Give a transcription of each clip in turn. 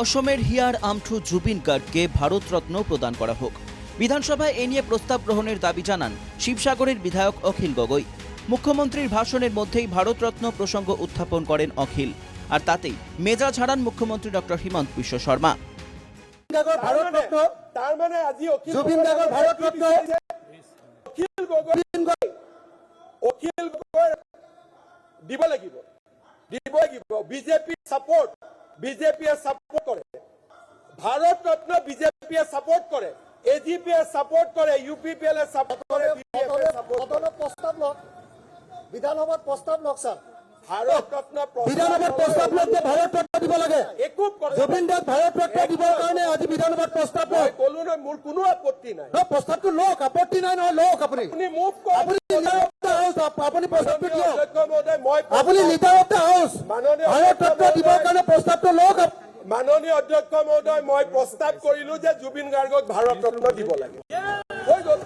অসমের হিয়ার আমঠু জুবিন গার্গকে ভারতরত্ন প্রদান করা হোক। বিধানসভায় এ নিয়ে প্রস্তাব গ্রহণের দাবি জানান শিবসাগরের বিধায়ক অখিল গগৈ। মুখ্যমন্ত্রীর ভাষণের মধ্যেই ভারতরত্ন প্রসঙ্গ উত্থাপন করেন অখিল। আর তাতেই মেজাজ হারান মুখ্যমন্ত্রী ডক্টর হিমন্ত বিশ্ব শর্মা। মানে আজি জুবিন গগৈ গাৰ্গৰ ভাৰতৰত্ন অখিল গগৈ অখিল গগৈ দিব লাগিব। দিব লাগিব। বিজেপি ছাপোৰ্ট বিজেপিয়ে ছাপোৰ্ট BJP য়ে support কৰে। সদনত প্ৰস্তাৱ লওক বিধানসভাত প্ৰস্তাৱ লওক ছাৰ বিধানসভাত প্ৰস্তাৱ লওক যে ভাৰতৰত্ন দিব লাগে একো জুবিন দাক ভাৰতৰত্ন দিবৰ কাৰণে আজি বিধানসভাত প্ৰস্তাৱ লওক ক'লো নহয় মোৰ কোনো আপত্তি নাই প্ৰস্তাৱটো লওক আপত্তি নাই নহয় লওক আপুনি আপুনি আপুনি প্ৰস্তাৱটো দিয়ক মাননীয় অধ্যক্ষ মহোদয় মই প্রস্তাব কৰিলো যে জুবিন গাৰ্গক ভাৰত ৰত্ন দিব লাগে। হৈ গ'ল।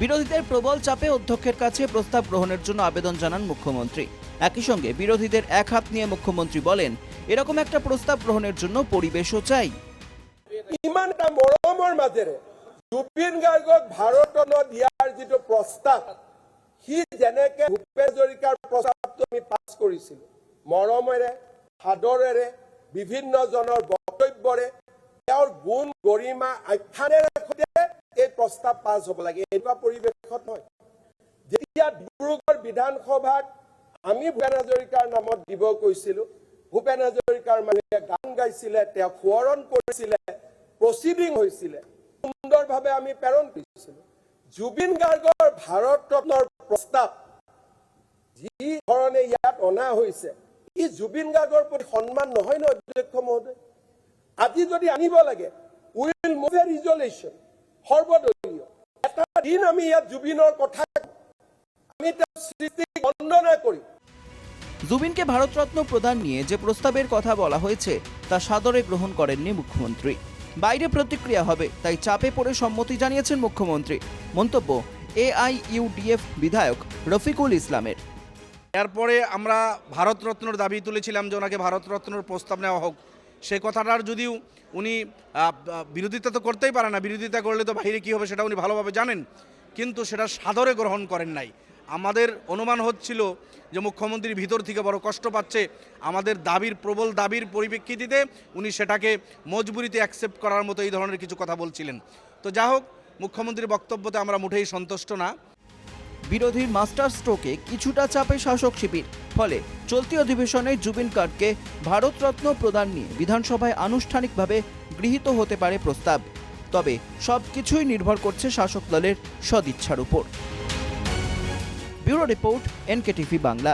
বিরোধীদের প্রবল চাপে অধ্যক্ষের কাছে প্রস্তাব গ্রহণের জন্য আবেদন জানান মুখ্যমন্ত্রী। একই সঙ্গে বিরোধীদের এক হাত নিয়ে মুখ্যমন্ত্রী বলেন এরকম একটা প্রস্তাব গ্রহণের জন্য পরিবেশও চাই। ইমান এটা মৰমৰ মাজেৰে জুবিন গাৰ্গক ভাৰত ৰত্ন দিয়াৰ যিটো প্ৰস্তাৱ সি যেনেকে ভূপেন হাজৰিকাৰ প্ৰস্তাৱটো আমি পাছ কৰিছিলো মৰমেৰে সাদৰেৰে বিভিন্নজনৰ বক্তব্যৰে তেওঁৰ গুণ গৰিমা আখ্যানেৰে সৈতে এই প্ৰস্তাৱ পাছ হ'ব লাগে। এনেকুৱা পৰিৱেশত নহয়। যেতিয়া ডিব্ৰুগড় বিধানসভাত আমি ভূপেন হাজৰিকাৰ নামত দিব কৈছিলো ভূপেন হাজৰিকাৰ মানুহে গান গাইছিলে তেওঁ সোঁৱৰণ কৰিছিলে প্ৰচিডিং হৈছিলে সুন্দৰভাৱে আমি প্ৰেৰণ কৰিছিলো। জুবিন গাৰ্গৰ ভাৰত ৰত্নৰ প্ৰস্তাৱ যি ধৰণে ইয়াত অনা হৈছে ই জুবিন গাৰ্গৰ প্ৰতি সন্মান নহয় ন অধ্যক্ষ মহোদয়। আজি যদি আনিব লাগে, উইল মুভ এ ৰিজলেশ্যন, সৰ্বদলীয়। এটা দিন আমি ইয়াত জুবিনৰ কথা আমি তেওঁৰ সৃষ্টিক বন্দনা কৰিম। জুবিনকে ভারতরত্ন প্রদান নিয়ে যে প্রস্তাবের কথা বলা হয়েছে, তা সাদরে গ্রহণ করেননি মুখ্যমন্ত্রী। বাইরে প্রতিক্রিয়া হবে, তাই চাপে পড়ে সম্মতি জানিয়েছেন মুখ্যমন্ত্রী। মন্তব্য, এআইইউডিএফ বিধায়ক রফিকুল ইসলামের। এরপরে আমরা ভারতরত্নর দাবি তুলেছিলাম যে ওনাকে ভারতরত্নর প্রস্তাব নেওয়া হোক। সে কথাটার যদিও উনি বিরোধিতা তো করতেই পারে না, বিরোধিতা করলে তো বাইরে কী হবে সেটা উনি ভালোভাবে জানেন। কিন্তু সেটা সাদরে গ্রহণ করেন নাই। আমাদের অনুমান হচ্ছিল যে মুখ্যমন্ত্রী ভিতর থেকে বড় কষ্ট পাচ্ছে। আমাদের দাবির, প্রবল দাবির পরিপ্রেক্ষিতে উনি সেটাকে মজবুরিতে অ্যাকসেপ্ট করার মতো এই ধরনের কিছু কথা বলছিলেন। তো যা হোক মুখ্যমন্ত্রীর বক্তব্যতে আমরা মোটেই সন্তুষ্ট না। বিরোধীর মাস্টার স্ট্রোকে কিছুটা চাপে শাসক শিবির। ফলে চলতি অধিবেশনে জুবিন কার্ডকে ভারতরত্ন প্রদান নিয়ে বিধানসভায় আনুষ্ঠানিকভাবে গৃহীত হতে পারে প্রস্তাব। তবে সব কিছুই নির্ভর করছে শাসক দলের সদিচ্ছার উপর। Bureau report NKTV Bangla.